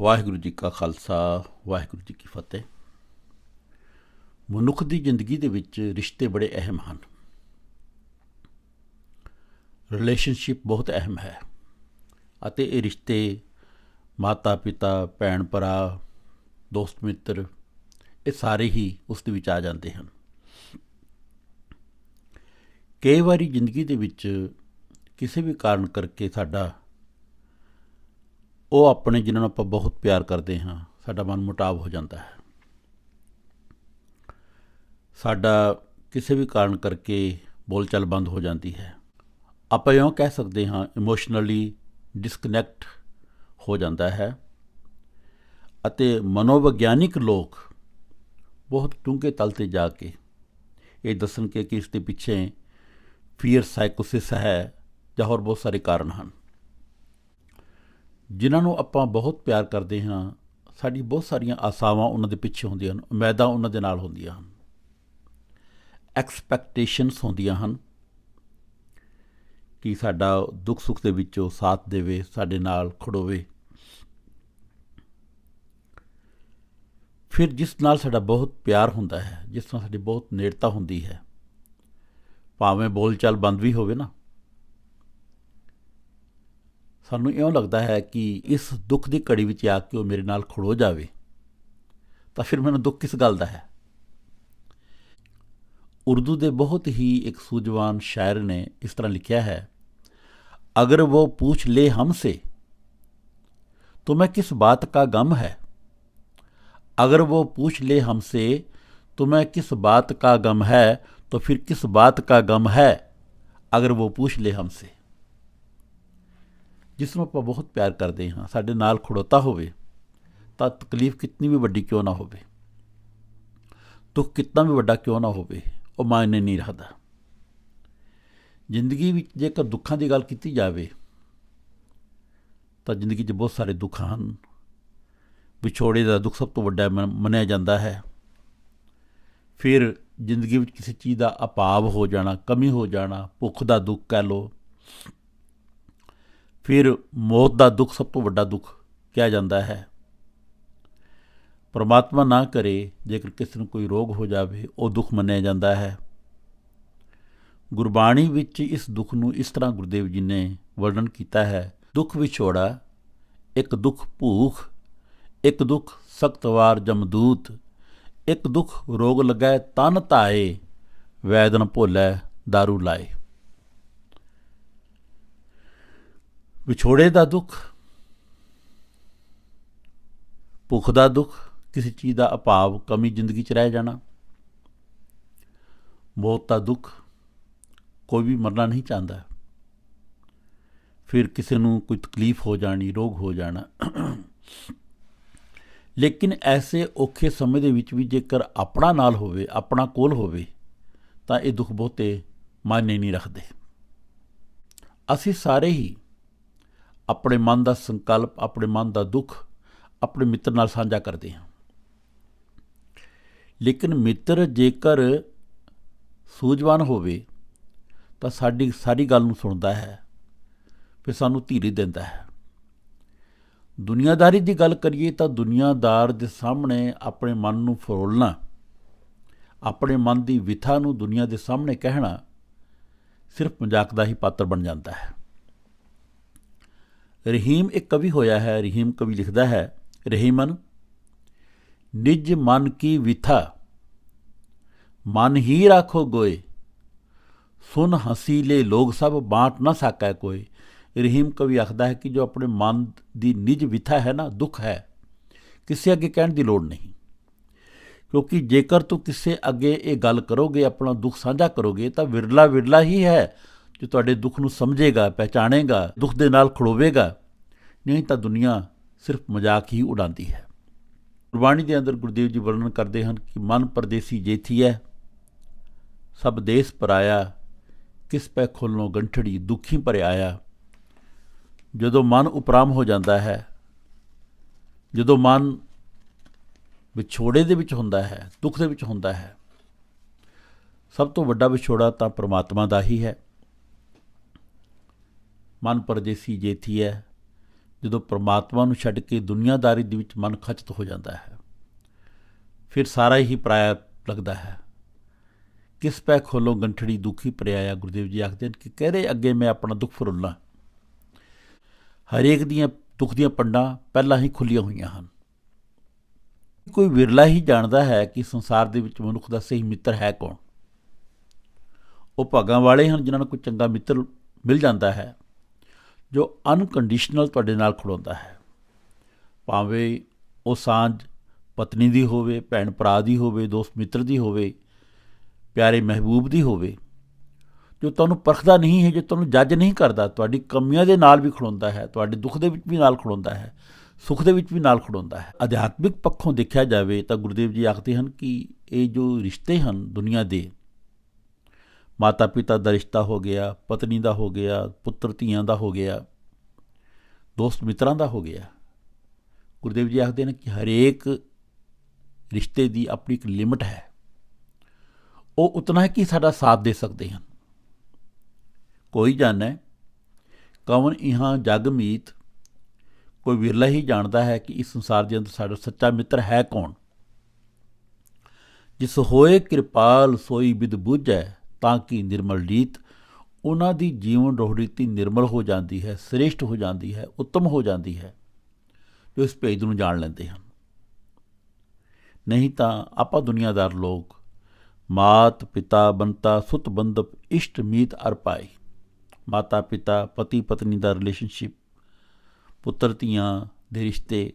ਵਾਹਿਗੁਰੂ ਜੀ ਕਾ ਖਾਲਸਾ, ਵਾਹਿਗੁਰੂ ਜੀ ਕੀ ਫਤਿਹ। ਮਨੁੱਖ ਦੀ ਜ਼ਿੰਦਗੀ ਦੇ ਵਿੱਚ ਰਿਸ਼ਤੇ ਬੜੇ ਅਹਿਮ ਹਨ। ਰਿਲੇਸ਼ਨਸ਼ਿਪ ਬਹੁਤ ਅਹਿਮ ਹੈ ਅਤੇ ਇਹ ਰਿਸ਼ਤੇ ਮਾਤਾ, ਪਿਤਾ, ਭੈਣ, ਭਰਾ, ਦੋਸਤ, ਮਿੱਤਰ, ਇਹ ਸਾਰੇ ਹੀ ਉਸ ਦੇ ਵਿੱਚ ਆ ਜਾਂਦੇ ਹਨ। ਕਈ ਵਾਰੀ ਜ਼ਿੰਦਗੀ ਦੇ ਵਿੱਚ ਕਿਸੇ ਵੀ ਕਾਰਨ ਕਰਕੇ ਸਾਡਾ ਉਹ ਆਪਣੇ ਜਿਨ੍ਹਾਂ ਨੂੰ ਆਪਾਂ ਬਹੁਤ ਪਿਆਰ ਕਰਦੇ ਹਾਂ, ਸਾਡਾ ਮਨ ਮੁਟਾਵ ਹੋ ਜਾਂਦਾ ਹੈ। ਸਾਡਾ ਕਿਸੇ ਵੀ ਕਾਰਨ ਕਰਕੇ ਬੋਲਚਾਲ ਬੰਦ ਹੋ ਜਾਂਦੀ ਹੈ। ਆਪਾਂ ਇਉਂ ਕਹਿ ਸਕਦੇ ਹਾਂ ਇਮੋਸ਼ਨਲੀ ਡਿਸਕਨੈਕਟ ਹੋ ਜਾਂਦਾ ਹੈ ਅਤੇ ਮਨੋਵਿਗਿਆਨਿਕ ਲੋਕ ਬਹੁਤ ਡੂੰਘੇ ਤਲ ਤੇ ਜਾ ਕੇ ਇਹ ਦੱਸਣ ਕਿ ਇਸ ਦੇ ਪਿੱਛੇ ਫੀਅਰ ਸਾਈਕੋਸਿਸ ਹੈ ਜਾਂ ਹੋਰ ਬਹੁਤ ਸਾਰੇ ਕਾਰਨ ਹਨ। ਜਿਨ੍ਹਾਂ ਨੂੰ ਆਪਾਂ ਬਹੁਤ ਪਿਆਰ ਕਰਦੇ ਹਾਂ, ਸਾਡੀ ਬਹੁਤ ਸਾਰੀਆਂ ਆਸਾਵਾਂ ਉਹਨਾਂ ਦੇ ਪਿੱਛੇ ਹੁੰਦੀਆਂ ਹਨ, ਉਮੀਦਾਂ ਉਹਨਾਂ ਦੇ ਨਾਲ ਹੁੰਦੀਆਂ ਹਨ। ਐਕਸਪੈਕਟੇਸ਼ਨਸ ਹੁੰਦੀਆਂ ਹਨ ਕਿ ਸਾਡਾ ਦੁੱਖ ਸੁੱਖ ਦੇ ਵਿੱਚ ਉਹ ਸਾਥ ਦੇਵੇ, ਸਾਡੇ ਨਾਲ ਖੜੋਵੇ। ਫਿਰ ਜਿਸ ਨਾਲ ਸਾਡਾ ਬਹੁਤ ਪਿਆਰ ਹੁੰਦਾ ਹੈ, ਜਿਸ ਨਾਲ ਸਾਡੀ ਬਹੁਤ ਨੇੜਤਾ ਹੁੰਦੀ ਹੈ, ਭਾਵੇਂ ਬੋਲਚਾਲ ਬੰਦ ਵੀ ਹੋਵੇ ਨਾ ਸਾਨੂੰ ਇਉਂ ਲੱਗਦਾ ਹੈ ਕਿ ਇਸ ਦੁੱਖ ਦੀ ਘੜੀ ਵਿੱਚ ਆ ਕੇ ਉਹ ਮੇਰੇ ਨਾਲ ਖੜੋ ਜਾਵੇ ਤਾਂ ਫਿਰ ਮੈਨੂੰ ਦੁੱਖ ਕਿਸ ਗੱਲ ਦਾ ਹੈ ਉਰਦੂ ਦੇ ਬਹੁਤ ਹੀ ਇੱਕ ਸੂਝਵਾਨ ਸ਼ਾਇਰ ਨੇ ਇਸ ਤਰ੍ਹਾਂ ਲਿਖਿਆ ਹੈ अगर वो पूछ ले हमसे तो मैं किस बात का गम है अगर वो पूछ ले हमसे तो मैं किस बात का गम है तो फिर किस बात का गम है ਅਗਰ ਉਹ ਪੁੱਛ ਲੈ ਹਮਸੇ ਜਿਸ ਨੂੰ ਆਪਾਂ ਬਹੁਤ ਪਿਆਰ ਕਰਦੇ ਹਾਂ, ਸਾਡੇ ਨਾਲ ਖੜੋਤਾ ਹੋਵੇ, ਤਾਂ ਤਕਲੀਫ ਕਿੰਨੀ ਵੀ ਵੱਡੀ ਕਿਉਂ ਨਾ ਹੋਵੇ। ਦੁੱਖ ਕਿੰਨਾ ਵੀ ਵੱਡਾ ਕਿਉਂ ਨਾ ਹੋਵੇ, ਉਹ ਮਾਇਨੇ ਨਹੀਂ ਰੱਖਦਾ। ਜ਼ਿੰਦਗੀ ਵਿੱਚ ਜੇਕਰ ਦੁੱਖਾਂ ਦੀ ਗੱਲ ਕੀਤੀ ਜਾਵੇ, ਤਾਂ ਜ਼ਿੰਦਗੀ 'ਚ ਬਹੁਤ ਸਾਰੇ ਦੁੱਖ ਹਨ। ਵਿਛੋੜੇ ਦਾ ਦੁੱਖ ਸਭ ਤੋਂ ਵੱਡਾ ਮੰਨ- ਮੰਨਿਆ ਜਾਂਦਾ ਹੈ। ਫਿਰ ਜ਼ਿੰਦਗੀ ਵਿੱਚ ਕਿਸੇ ਚੀਜ਼ ਦਾ ਅਭਾਵ ਹੋ ਜਾਣਾ, ਕਮੀ ਹੋ ਜਾਣਾ, ਭੁੱਖ ਦਾ ਦੁੱਖ ਕਹਿ ਲਓ ਫਿਰ ਮੌਤ ਦਾ ਦੁੱਖ ਸਭ ਤੋਂ ਵੱਡਾ ਦੁੱਖ ਕਿਹਾ ਜਾਂਦਾ ਹੈ। ਪਰਮਾਤਮਾ ਨਾ ਕਰੇ, ਜੇਕਰ ਕਿਸੇ ਨੂੰ ਕੋਈ ਰੋਗ ਹੋ ਜਾਵੇ, ਉਹ ਦੁੱਖ ਮੰਨਿਆ ਜਾਂਦਾ ਹੈ। ਗੁਰਬਾਣੀ ਵਿੱਚ ਇਸ ਦੁੱਖ ਨੂੰ ਇਸ ਤਰ੍ਹਾਂ ਗੁਰਦੇਵ ਜੀ ਨੇ ਵਰਣਨ ਕੀਤਾ ਹੈ, ਦੁੱਖ ਵਿਛੋੜਾ, ਇੱਕ ਦੁੱਖ ਭੂਖ, ਇੱਕ ਦੁੱਖ ਸਖਤਵਾਰ ਜਮਦੂਤ ਇੱਕ ਦੁੱਖ ਰੋਗ ਲੱਗੈ ਤਨ ਧਾਏ, ਵੈਦਨ ਭੋਲੇ दारू ਲਾਏ। ਵਿਛੋੜੇ ਦਾ ਦੁੱਖ, ਭੁੱਖ ਦਾ ਦੁੱਖ, ਕਿਸੇ ਚੀਜ਼ ਦਾ ਅਭਾਵ, ਕਮੀ ਜ਼ਿੰਦਗੀ 'ਚ ਰਹਿ ਜਾਣਾ, ਮੌਤ ਦਾ ਦੁੱਖ, ਕੋਈ ਵੀ ਮਰਨਾ ਨਹੀਂ ਚਾਹੁੰਦਾ। ਫਿਰ ਕਿਸੇ ਨੂੰ ਕੋਈ ਤਕਲੀਫ ਹੋ ਜਾਣੀ, ਰੋਗ ਹੋ ਜਾਣਾ। ਲੇਕਿਨ ਐਸੇ ਔਖੇ ਸਮੇਂ ਦੇ ਵਿੱਚ ਵੀ ਜੇਕਰ ਆਪਣਾ ਨਾਲ ਹੋਵੇ, ਆਪਣਾ ਕੋਲ ਹੋਵੇ, ਤਾਂ ਇਹ ਦੁੱਖ ਬਹੁਤੇ ਮਾਇਨੇ ਨਹੀਂ ਰੱਖਦੇ। ਅਸੀਂ ਸਾਰੇ ਹੀ ਆਪਣੇ ਮਨ ਦਾ ਸੰਕਲਪ, ਆਪਣੇ ਮਨ ਦਾ ਦੁੱਖ ਆਪਣੇ ਮਿੱਤਰ ਨਾਲ ਸਾਂਝਾ ਕਰਦੇ ਹਾਂ। ਲੇਕਿਨ ਮਿੱਤਰ ਜੇਕਰ ਸੂਝਵਾਨ ਹੋਵੇ, ਤਾਂ ਸਾਡੀ ਸਾਰੀ ਗੱਲ ਨੂੰ ਸੁਣਦਾ ਹੈ, ਫਿਰ ਸਾਨੂੰ ਧੀਰੇ ਦਿੰਦਾ ਹੈ। ਦੁਨੀਆਦਾਰੀ ਦੀ ਗੱਲ ਕਰੀਏ ਤਾਂ ਦੁਨੀਆਦਾਰ ਦੇ ਸਾਹਮਣੇ ਆਪਣੇ ਮਨ ਨੂੰ ਫਰੋਲਣਾ, ਆਪਣੇ ਮਨ ਦੀ ਵਿਥਾ ਨੂੰ ਦੁਨੀਆ ਦੇ ਸਾਹਮਣੇ ਕਹਿਣਾ ਸਿਰਫ ਮਜ਼ਾਕ ਦਾ ਹੀ ਪਾਤਰ ਬਣ ਜਾਂਦਾ ਹੈ। ਰਹੀਮ ਇੱਕ ਕਵੀ ਹੋਇਆ ਹੈ, ਰਹੀਮ ਕਵੀ ਲਿਖਦਾ ਹੈ, ਰਹੀਮਨ, ਨਿਜ ਮਨ ਕੀ ਵਿਥਾ, ਮਨ ਹੀ ਰੱਖੋ ਗੋਏ, ਸੁਨ ਹਸੀਲੇ ਲੋਗ ਸਭ ਬਾਟ ਨਾ ਸਕੈ ਕੋਈ ਰਹੀਮ ਕਵੀ ਆਖਦਾ ਹੈ ਕਿ ਜੋ ਆਪਣੇ ਮਨ ਦੀ ਨਿਜ ਵਿਥਾ ਹੈ ਨਾ, ਦੁੱਖ ਹੈ, ਕਿਸੇ ਅੱਗੇ ਕਹਿਣ ਦੀ ਲੋੜ ਨਹੀਂ। ਕਿਉਂਕਿ ਜੇਕਰ ਤੂੰ ਕਿਸੇ ਅੱਗੇ ਇਹ ਗੱਲ ਕਰੋਗੇ, ਆਪਣਾ ਦੁੱਖ ਸਾਂਝਾ ਕਰੋਗੇ, ਤਾਂ ਵਿਰਲਾ ਵਿਰਲਾ ਹੀ ਹੈ ਜੋ ਤੁਹਾਡੇ ਦੁੱਖ ਨੂੰ ਸਮਝੇਗਾ, ਪਹਿਚਾਣੇਗਾ, ਦੁੱਖ ਦੇ ਨਾਲ ਖੜੋਵੇਗਾ ਨਹੀਂ ਤਾਂ ਦੁਨੀਆ ਸਿਰਫ ਮਜ਼ਾਕ ਹੀ ਉਡਾਉਂਦੀ ਹੈ। ਗੁਰਬਾਣੀ ਦੇ ਅੰਦਰ ਗੁਰਦੇਵ ਜੀ ਵਰਣਨ ਕਰਦੇ ਹਨ ਕਿ ਮਨ ਪਰਦੇਸੀ ਜੇਥੀ ਹੈ, ਸਭ ਦੇਸ ਪਰਾਇਆ ਕਿਸ ਪੈ ਖੋਲਨੋਂ ਗੰਠੜੀ ਦੁਖੀ ਭਰਿਆਇਆ ਜਦੋਂ ਮਨ ਉਪਰਾਮ ਹੋ ਜਾਂਦਾ ਹੈ, ਜਦੋਂ ਮਨ ਵਿਛੋੜੇ ਦੇ ਵਿੱਚ ਹੁੰਦਾ ਹੈ, ਦੁੱਖ ਦੇ ਵਿੱਚ ਹੁੰਦਾ ਹੈ, ਸਭ ਤੋਂ ਵੱਡਾ ਵਿਛੋੜਾ ਤਾਂ ਪ੍ਰਮਾਤਮਾ ਦਾ ਹੀ ਹੈ। ਮਨ ਪਰਦੇਸੀ ਜੇਥੀ ਹੈ ਜਦੋਂ ਪ੍ਰਮਾਤਮਾ ਨੂੰ ਛੱਡ ਕੇ ਦੁਨੀਆਦਾਰੀ ਦੇ ਵਿੱਚ ਮਨ ਖਚਤ ਹੋ ਜਾਂਦਾ ਹੈ, ਫਿਰ ਸਾਰਾ ਹੀ ਪਰਾਇਆ ਲੱਗਦਾ ਹੈ। ਕਿਸ ਪੈ ਖੋਲੋ ਗੰਠੜੀ ਦੁਖੀ ਪਰਿਆਇਆ ਗੁਰਦੇਵ ਜੀ ਆਖਦੇ ਹਨ ਕਿ ਕਿਹੜੇ ਅੱਗੇ ਮੈਂ ਆਪਣਾ ਦੁੱਖ ਫਰੁੱਲਾਂ? ਹਰੇਕ ਦੀਆਂ ਦੁੱਖ ਦੀਆਂ ਪੰਡਾਂ ਪਹਿਲਾਂ ਹੀ ਖੁੱਲੀਆਂ ਹੋਈਆਂ ਹਨ। ਕੋਈ ਵਿਰਲਾ ਹੀ ਜਾਣਦਾ ਹੈ ਕਿ ਸੰਸਾਰ ਦੇ ਵਿੱਚ ਮਨੁੱਖ ਦਾ ਸਹੀ ਮਿੱਤਰ ਹੈ ਕੌਣ? ਉਹ ਭਾਗਾਂ ਵਾਲੇ ਹਨ ਜਿਨ੍ਹਾਂ ਨੂੰ ਕੋਈ ਚੰਗਾ ਮਿੱਤਰ ਮਿਲ ਜਾਂਦਾ ਹੈ। ਜੋ ਅਨਕੰਡੀਸ਼ਨਲ ਤੁਹਾਡੇ ਨਾਲ ਖੜੋਂਦਾ ਹੈ। ਭਾਵੇਂ ਉਹ ਸਾਂਝ ਪਤਨੀ ਦੀ ਹੋਵੇ, ਭੈਣ ਭਰਾ ਦੀ ਹੋਵੇ, ਦੋਸਤ ਮਿੱਤਰ ਦੀ ਹੋਵੇ, ਪਿਆਰੇ ਮਹਿਬੂਬ ਦੀ ਹੋਵੇ, ਜੋ ਤੁਹਾਨੂੰ ਪਰਖਦਾ ਨਹੀਂ ਹੈ, ਜੋ ਤੁਹਾਨੂੰ ਜੱਜ ਨਹੀਂ ਕਰਦਾ, ਤੁਹਾਡੀ ਕਮੀਆਂ ਦੇ ਨਾਲ ਵੀ ਖੜੋਂਦਾ ਹੈ, ਤੁਹਾਡੇ ਦੁੱਖ ਦੇ ਵਿੱਚ ਵੀ ਨਾਲ ਖੜੋਂਦਾ ਹੈ, ਸੁੱਖ ਦੇ ਵਿੱਚ ਵੀ ਨਾਲ ਖੜੋਂਦਾ ਹੈ। ਅਧਿਆਤਮਿਕ ਪੱਖੋਂ ਦੇਖਿਆ ਜਾਵੇ ਤਾਂ ਗੁਰਦੇਵ ਜੀ ਆਖਦੇ ਹਨ ਕਿ ਇਹ ਜੋ ਰਿਸ਼ਤੇ ਹਨ ਦੁਨੀਆ ਦੇ ਮਾਤਾ ਪਿਤਾ ਦਾ ਰਿਸ਼ਤਾ ਹੋ ਗਿਆ, ਪਤਨੀ ਦਾ ਹੋ ਗਿਆ, ਪੁੱਤਰ ਧੀਆਂ ਦਾ ਹੋ ਗਿਆ, ਦੋਸਤ ਮਿੱਤਰਾਂ ਦਾ ਹੋ ਗਿਆ। ਗੁਰਦੇਵ ਜੀ ਆਖਦੇ ਨੇ ਕਿ ਹਰੇਕ ਰਿਸ਼ਤੇ ਦੀ ਆਪਣੀ ਇੱਕ ਲਿਮਟ ਹੈ। ਉਹ ਉਤਨਾ ਹੈ ਕਿ ਸਾਡਾ ਸਾਥ ਦੇ ਸਕਦੇ ਹਨ। ਕੋਈ ਜਾਣੈ, ਕਵਨ ਇਹਾਂ ਜਗ ਮੀਤ, ਕੋਈ ਵਿਰਲਾ ਹੀ ਜਾਣਦਾ ਹੈ ਕਿ ਇਸ ਸੰਸਾਰ ਦੇ ਅੰਦਰ ਸਾਡਾ ਸੱਚਾ ਮਿੱਤਰ ਹੈ ਕੌਣ? ਜਿਸ ਹੋਏ ਕਿਰਪਾਲ ਸੋਈ ਬਿਦ ਬੁਝੈ ਤਾਂ ਕਿ ਨਿਰਮਲਜੀਤ ਉਹਨਾਂ ਦੀ ਜੀਵਨ ਰੋਹੜੀਤੀ ਨਿਰਮਲ ਹੋ ਜਾਂਦੀ ਹੈ, ਸ੍ਰੇਸ਼ਟ ਹੋ ਜਾਂਦੀ ਹੈ, ਉੱਤਮ ਹੋ ਜਾਂਦੀ ਹੈ, ਜੋ ਇਸ ਭੇਦ ਨੂੰ ਜਾਣ ਲੈਂਦੇ ਹਨ। ਨਹੀਂ ਤਾਂ ਆਪਾਂ ਦੁਨੀਆਦਾਰ ਲੋਕ ਮਾਤ, ਪਿਤਾ, ਬੰਤਾ, ਸੁਤ ਬੰਦਪ ਇਸ਼ਟ, ਮੀਤ, ਅਰ ਪਾਈ ਮਾਤਾ, ਪਿਤਾ, ਪਤੀ, ਪਤਨੀ ਦਾ ਰਿਲੇਸ਼ਨਸ਼ਿਪ ਪੁੱਤਰ, ਧੀਆਂ ਦੇ ਰਿਸ਼ਤੇ,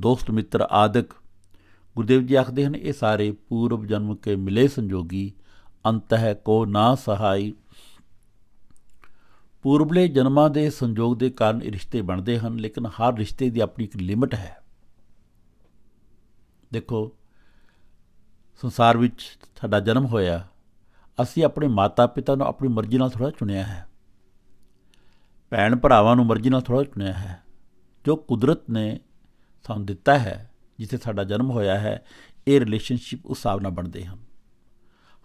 ਦੋਸਤ, ਮਿੱਤਰ ਆਦਿਕ ਗੁਰਦੇਵ ਜੀ ਆਖਦੇ ਹਨ, ਇਹ ਸਾਰੇ ਪੂਰਵ ਜਨਮ ਕੇ ਮਿਲੇ ਸੰਜੋਗੀ ਅੰਤ ਹੈ ਕੋ ਨਾ ਸਹਾਈ। ਪੂਰਬਲੇ ਜਨਮਾਂ ਦੇ ਸੰਜੋਗ ਦੇ ਕਾਰਨ ਇਹ ਰਿਸ਼ਤੇ ਬਣਦੇ ਹਨ, ਲੇਕਿਨ ਹਰ ਰਿਸ਼ਤੇ ਦੀ ਆਪਣੀ ਇੱਕ ਲਿਮਟ ਹੈ। ਦੇਖੋ, ਸੰਸਾਰ ਵਿੱਚ ਸਾਡਾ ਜਨਮ ਹੋਇਆ, ਅਸੀਂ ਆਪਣੇ ਮਾਤਾ-ਪਿਤਾ ਨੂੰ ਆਪਣੀ ਮਰਜ਼ੀ ਨਾਲ ਥੋੜਾ ਚੁਣਿਆ ਹੈ। ਭੈਣ ਭਰਾਵਾਂ ਨੂੰ ਮਰਜ਼ੀ ਨਾਲ ਥੋੜਾ ਚੁਣਿਆ ਹੈ। ਜੋ ਕੁਦਰਤ ਨੇ ਸਾਨੂੰ ਦਿੱਤਾ ਹੈ, ਜਿੱਥੇ ਸਾਡਾ ਜਨਮ ਹੋਇਆ ਹੈ, ਇਹ ਰਿਲੇਸ਼ਨਸ਼ਿਪ ਉਸ ਹਿਸਾਬ ਨਾਲ ਬਣਦੇ ਹਨ।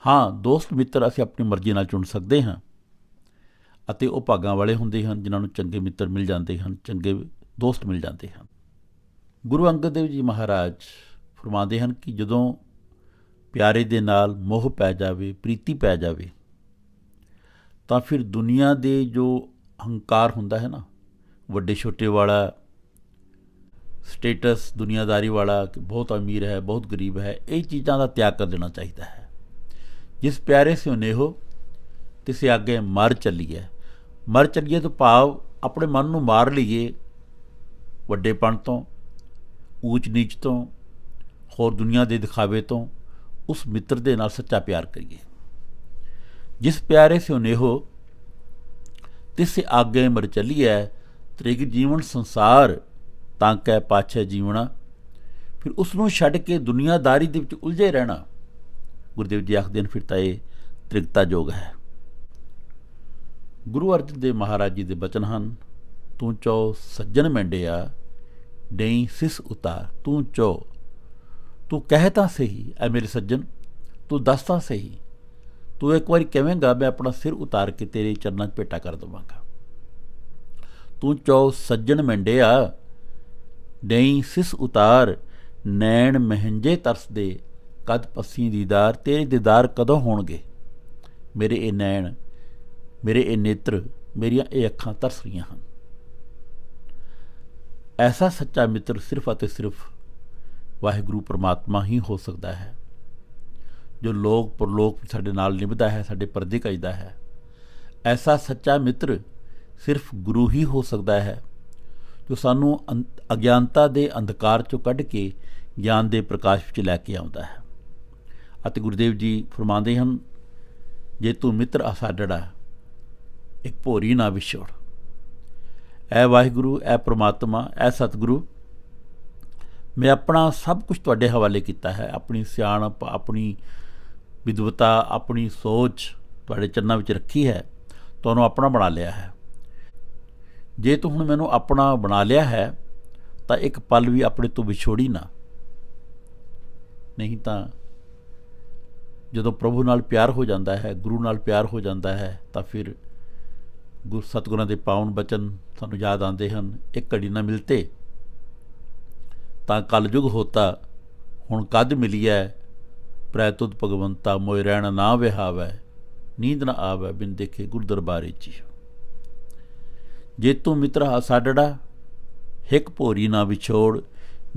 ਹਾਂ, ਦੋਸਤ ਮਿੱਤਰ ਅਸੀਂ ਆਪਣੀ ਮਰਜ਼ੀ ਨਾਲ ਚੁਣ ਸਕਦੇ ਹਾਂ। ਅਤੇ ਉਹ ਭਾਗਾਂ ਵਾਲੇ ਹੁੰਦੇ ਹਨ, ਜਿਨ੍ਹਾਂ ਨੂੰ ਚੰਗੇ ਮਿੱਤਰ ਮਿਲ ਜਾਂਦੇ ਹਨ, ਚੰਗੇ ਦੋਸਤ ਮਿਲ ਜਾਂਦੇ ਹਨ। ਗੁਰੂ ਅੰਗਦ ਦੇਵ ਜੀ ਮਹਾਰਾਜ ਫਰਮਾਉਂਦੇ ਹਨ ਕਿ ਜਦੋਂ ਪਿਆਰੇ ਦੇ ਨਾਲ ਮੋਹ ਪੈ ਜਾਵੇ, ਪ੍ਰੀਤੀ ਪੈ ਜਾਵੇ, ਤਾਂ ਫਿਰ ਦੁਨੀਆ ਦੇ ਜੋ ਹੰਕਾਰ ਹੁੰਦਾ ਹੈ ਨਾ, ਵੱਡੇ ਛੋਟੇ ਵਾਲਾ, ਸਟੇਟਸ ਦੁਨੀਆਦਾਰੀ ਵਾਲਾ, ਕਿ ਬਹੁਤ ਅਮੀਰ ਹੈ, ਬਹੁਤ ਗਰੀਬ ਹੈ, ਇਹ ਚੀਜ਼ਾਂ ਦਾ ਤਿਆਗ ਕਰ ਦੇਣਾ ਚਾਹੀਦਾ ਹੈ। ਜਿਸ ਪਿਆਰੇ ਸਿਉ ਨੇਹੋ ਤਿਸੇ ਅੱਗੇ ਮਰ ਚੱਲੀਏ। ਮਰ ਚੱਲੀਏ ਤਾਂ ਭਾਵ ਆਪਣੇ ਮਨ ਨੂੰ ਮਾਰ ਲਈਏ ਵੱਡੇਪਣ ਤੋਂ, ਊਚ ਨੀਚ ਤੋਂ, ਹੋਰ ਦੁਨੀਆ ਦੇ ਦਿਖਾਵੇ ਤੋਂ, ਉਸ ਮਿੱਤਰ ਦੇ ਨਾਲ ਸੱਚਾ ਪਿਆਰ ਕਰੀਏ। ਜਿਸ ਪਿਆਰੇ ਸਿਉ ਨੇਹੋ ਤਿਸੇ ਅੱਗੇ ਮਰ ਚੱਲੀਏ, ਤ੍ਰਿਗ ਜੀਵਨ ਸੰਸਾਰ, ਤਾਂ ਕੈ ਪਾਛੇ ਜੀਵਣਾ। ਫਿਰ ਉਸ ਨੂੰ ਛੱਡ ਕੇ ਦੁਨੀਆਦਾਰੀ ਦੇ ਵਿੱਚ ਉਲਝੇ ਰਹਿਣਾ। ਗੁਰਦੇਵ ਜੀ ਆਖਦੇ ਨੇ ਫਿਰ ਤਾਂ ਇਹ ਤ੍ਰਿਗਤਾ ਯੋਗ ਹੈ। ਗੁਰੂ ਅਰਜਨ ਦੇਵ ਮਹਾਰਾਜ ਜੀ ਦੇ ਬਚਨ ਹਨ, ਤੂੰ ਚੋ ਸੱਜਣ ਮੈਂਡਿਆ, ਡਈ ਸਿਸ ਉਤਾਰ, ਤੂੰ ਚੋ। ਤੂੰ ਕਹਿ ਤਾਂ ਸਹੀ, ਐ ਮੇਰੇ ਸੱਜਣ, ਤੂੰ ਦੱਸ ਤਾਂ ਸਹੀ। ਤੂੰ ਇੱਕ ਵਾਰੀ ਕਹੇਂਗਾ ਮੈਂ ਆਪਣਾ ਸਿਰ ਉਤਾਰ ਕੇ ਤੇਰੇ ਚਰਨਾਂ 'ਚ ਪੇਟਾ ਕਰ ਦਵਾਂਗਾ। ਤੂੰ ਚੋ ਸੱਜਣ ਮੈਂਡਿਆ, ਡਈ ਸਿਸ ਉਤਾਰ, ਨੈਣ ਮਹੰਜੇ ਤਰਸਦੇ ਕਦ ਪੱਸੀ ਦੀਦਾਰ ਤੇਰੇ ਦੀਦਾਰ ਕਦੋਂ ਹੋਣਗੇ? ਮੇਰੇ ਇਹ ਨੈਣ, ਮੇਰੇ ਇਹ ਨੇਤਰ, ਮੇਰੀਆਂ ਇਹ ਅੱਖਾਂ ਤਰਸ ਰਹੀਆਂ ਹਨ। ਐਸਾ ਸੱਚਾ ਮਿੱਤਰ ਸਿਰਫ ਅਤੇ ਸਿਰਫ ਵਾਹਿਗੁਰੂ ਪਰਮਾਤਮਾ ਹੀ ਹੋ ਸਕਦਾ ਹੈ, ਜੋ ਲੋਕ ਪਰਲੋਕ ਸਾਡੇ ਨਾਲ ਨਿਭਦਾ ਹੈ, ਸਾਡੇ ਪਰਦੇ ਕੱਜਦਾ ਹੈ। ਐਸਾ ਸੱਚਾ ਮਿੱਤਰ ਸਿਰਫ ਗੁਰੂ ਹੀ ਹੋ ਸਕਦਾ ਹੈ, ਜੋ ਸਾਨੂੰ ਅਗਿਆਨਤਾ ਦੇ ਅੰਧਕਾਰ ਚੋਂ ਕੱਢ ਕੇ ਗਿਆਨ ਦੇ ਪ੍ਰਕਾਸ਼ ਵਿੱਚ ਲੈ ਕੇ ਆਉਂਦਾ ਹੈ। ਅਤੇ ਗੁਰਦੇਵ ਜੀ ਫਰਮਾਉਂਦੇ ਹਨ, ਜੇ ਤੂੰ ਮਿੱਤਰ ਆਸਾਡੜਾ, ਇੱਕ ਭੋਰੀ ਨਾ ਵਿਛੋੜ। ਐ ਵਾਹਿਗੁਰੂ, ਐ ਪ੍ਰਮਾਤਮਾ, ਐ ਸਤਿਗੁਰੂ, ਮੈਂ ਆਪਣਾ ਸਭ ਕੁਝ ਤੁਹਾਡੇ ਹਵਾਲੇ ਕੀਤਾ ਹੈ। ਆਪਣੀ ਸਿਆਣਪ, ਆਪਣੀ ਵਿਦਵਤਾ, ਆਪਣੀ ਸੋਚ ਤੁਹਾਡੇ ਚਰਨਾਂ ਵਿੱਚ ਰੱਖੀ ਹੈ। ਤੁਹਾਨੂੰ ਆਪਣਾ ਬਣਾ ਲਿਆ ਹੈ। ਜੇ ਤੂੰ ਹੁਣ ਮੈਨੂੰ ਆਪਣਾ ਬਣਾ ਲਿਆ ਹੈ, ਤਾਂ ਇੱਕ ਪਲ ਵੀ ਆਪਣੇ ਤੋਂ ਵਿਛੋੜੀ ਨਾ। ਨਹੀਂ ਤਾਂ ਜਦੋਂ ਪ੍ਰਭੂ ਨਾਲ ਪਿਆਰ ਹੋ ਜਾਂਦਾ ਹੈ, ਗੁਰੂ ਨਾਲ ਪਿਆਰ ਹੋ ਜਾਂਦਾ ਹੈ, ਤਾਂ ਫਿਰ ਗੁਰ ਸਤਿਗੁਰਾਂ ਦੇ ਪਾਵਨ ਬਚਨ ਸਾਨੂੰ ਯਾਦ ਆਉਂਦੇ ਹਨ, ਇੱਕ ਘੜੀ ਨਾ ਮਿਲਤੇ। ਤਾਂ ਕਲਯੁਗ ਹੋਤਾ, ਹੁਣ ਕਦ ਮਿਲਿਐ, ਪ੍ਰੈ ਤੁਧ ਭਗਵੰਤਾ ਮੋਇ ਰਹਿਣ ਨਾ ਵਿਹਾਵੈ, ਨੀਂਦ ਨਾ ਆਵੈ, ਬਿਨ ਦੇਖੇ ਗੁਰ ਦਰਬਾਰੇ ਜੀ ਜੇ ਤੂੰ ਮਿੱਤਰਾ ਸਾਡੜਾ, ਹਿਕ ਭੋਰੀ ਨਾ ਵਿਛੋੜ,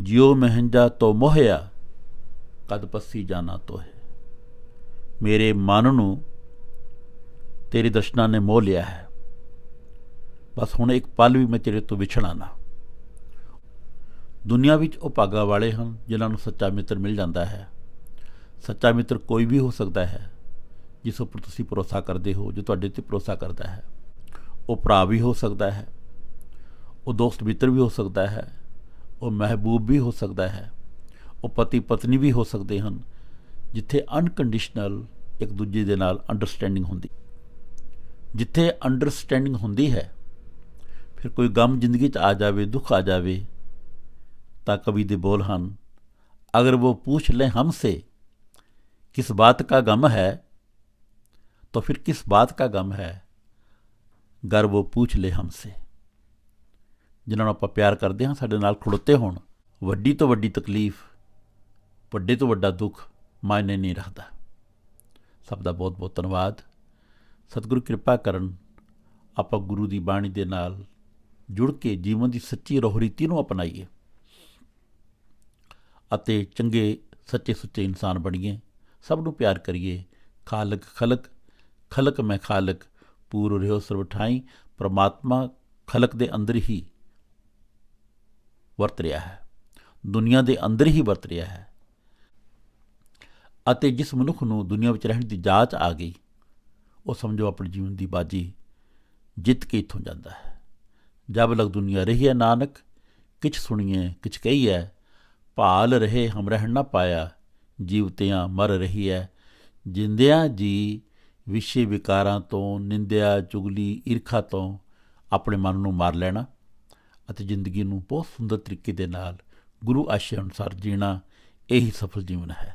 ਜਿਉ ਮਹਿੰਜਾ ਤੋ ਮੋਹਿਆ, ਕਦ ਪੱਸੀ ਜਾਣਾ ਤੋਏ ਮੇਰੇ ਮਨ ਨੂੰ ਤੇਰੇ ਦਰਸ਼ਨਾਂ ਨੇ ਮੋਹ ਲਿਆ ਹੈ। ਬਸ ਹੁਣ ਇੱਕ ਪਲ ਵੀ ਮੈਂ ਤੇਰੇ ਤੋਂ ਵਿਛੜਾ ਨਾ। ਦੁਨੀਆ ਵਿੱਚ ਉਹ ਭਾਗਾ ਵਾਲੇ ਹਨ ਜਿਨ੍ਹਾਂ ਨੂੰ ਸੱਚਾ ਮਿੱਤਰ ਮਿਲ ਜਾਂਦਾ ਹੈ। ਸੱਚਾ ਮਿੱਤਰ ਕੋਈ ਵੀ ਹੋ ਸਕਦਾ ਹੈ ਜਿਸ ਉੱਪਰ ਤੁਸੀਂ ਭਰੋਸਾ ਕਰਦੇ ਹੋ, ਜੋ ਤੁਹਾਡੇ ਤੇ ਭਰੋਸਾ ਕਰਦਾ ਹੈ। ਉਹ ਭਰਾ ਵੀ ਹੋ ਸਕਦਾ ਹੈ। ਉਹ ਦੋਸਤ ਮਿੱਤਰ ਵੀ ਹੋ ਸਕਦਾ ਹੈ। ਉਹ ਮਹਿਬੂਬ ਵੀ ਹੋ ਸਕਦਾ ਹੈ। ਉਹ ਪਤੀ ਪਤਨੀ ਵੀ ਹੋ ਸਕਦੇ ਹਨ। ਜਿੱਥੇ ਅਨਕੰਡੀਸ਼ਨਲ ਇੱਕ ਦੂਜੇ ਦੇ ਨਾਲ ਅੰਡਰਸਟੈਂਡਿੰਗ ਹੁੰਦੀ ਜਿੱਥੇ ਅੰਡਰਸਟੈਂਡਿੰਗ ਹੁੰਦੀ ਹੈ ਫਿਰ ਕੋਈ ਗਮ ਜ਼ਿੰਦਗੀ 'ਚ ਆ ਜਾਵੇ ਦੁੱਖ ਆ ਜਾਵੇ ਤਾਂ ਕਵੀ ਦੇ ਬੋਲ ਹਨ ਅਗਰ वो पूछ ले हमसे किस बात का गम है तो फिर किस बात का गम है गर वो पूछ ले हमसे ਜਿਨ੍ਹਾਂ ਨੂੰ ਆਪਾਂ ਪਿਆਰ ਕਰਦੇ ਹਾਂ ਸਾਡੇ ਨਾਲ ਖੜੋਤੇ ਹੋਣ ਵੱਡੀ ਤੋਂ ਵੱਡੀ ਤਕਲੀਫ ਵੱਡੇ ਤੋਂ ਵੱਡਾ ਦੁੱਖ ਮਾਇਨੇ ਨਹੀਂ ਰੱਖਦਾ। ਸਭ ਦਾ ਬਹੁਤ ਬਹੁਤ ਧੰਨਵਾਦ। ਸਤਿਗੁਰੂ ਕਿਰਪਾ ਕਰਨ ਆਪਾਂ ਗੁਰੂ ਦੀ ਬਾਣੀ ਦੇ ਨਾਲ ਜੁੜ ਕੇ ਜੀਵਨ ਦੀ ਸੱਚੀ ਰੋਹਰੀਤੀ ਨੂੰ ਅਪਣਾਈਏ ਅਤੇ ਚੰਗੇ ਸੱਚੇ ਸੁੱਚੇ ਇਨਸਾਨ ਬਣੀਏ। ਸਭ ਨੂੰ ਪਿਆਰ ਕਰੀਏ। ਖਾਲਕ ਖਲਕ ਖਲਕ ਮੈਂ ਖਾਲਕ, ਪੂਰ ਰਹਿਓ ਸਰਬ ਠਾਈ। ਪ੍ਰਮਾਤਮਾ ਖਲਕ ਦੇ ਅੰਦਰ ਹੀ ਵਰਤ ਰਿਹਾ ਹੈ। ਦੁਨੀਆ ਦੇ ਅੰਦਰ ਹੀ ਵਰਤ ਰਿਹਾ ਹੈ। ਅਤੇ ਜਿਸ ਮਨੁੱਖ ਨੂੰ ਦੁਨੀਆ ਵਿੱਚ ਰਹਿਣ ਦੀ ਜਾਚ ਆ ਗਈ, ਉਹ ਸਮਝੋ ਆਪਣੇ ਜੀਵਨ ਦੀ ਬਾਜੀ ਜਿੱਤ ਕੇ ਇੱਥੋਂ ਜਾਂਦਾ ਹੈ। ਜਬ ਲਗ ਦੁਨੀਆ ਰਹੀ ਹੈ ਨਾਨਕ, ਕਿਛ ਸੁਣੀਏ, ਕਿਛ ਕਹੀਐ ਭਾਲ ਰਹੇ ਹਮ ਰਹਿਣ ਨਾ ਪਾਇਆ, ਜੀਵਤਿਆਂ ਮਰ ਰਹੀ ਹੈ। ਜਿੰਦਿਆਂ ਜੀ ਵਿਸ਼ੇ ਵਿਕਾਰਾਂ ਤੋਂ, ਨਿੰਦਿਆ ਚੁਗਲੀ ਈਰਖਾ ਤੋਂ ਆਪਣੇ ਮਨ ਨੂੰ ਮਾਰ ਲੈਣਾ ਅਤੇ ਜ਼ਿੰਦਗੀ ਨੂੰ ਬਹੁਤ ਸੁੰਦਰ ਤਰੀਕੇ ਦੇ ਨਾਲ ਗੁਰੂ ਆਸ਼ੇ ਅਨੁਸਾਰ ਜੀਣਾ, ਇਹੀ ਸਫਲ ਜੀਵਨ ਹੈ।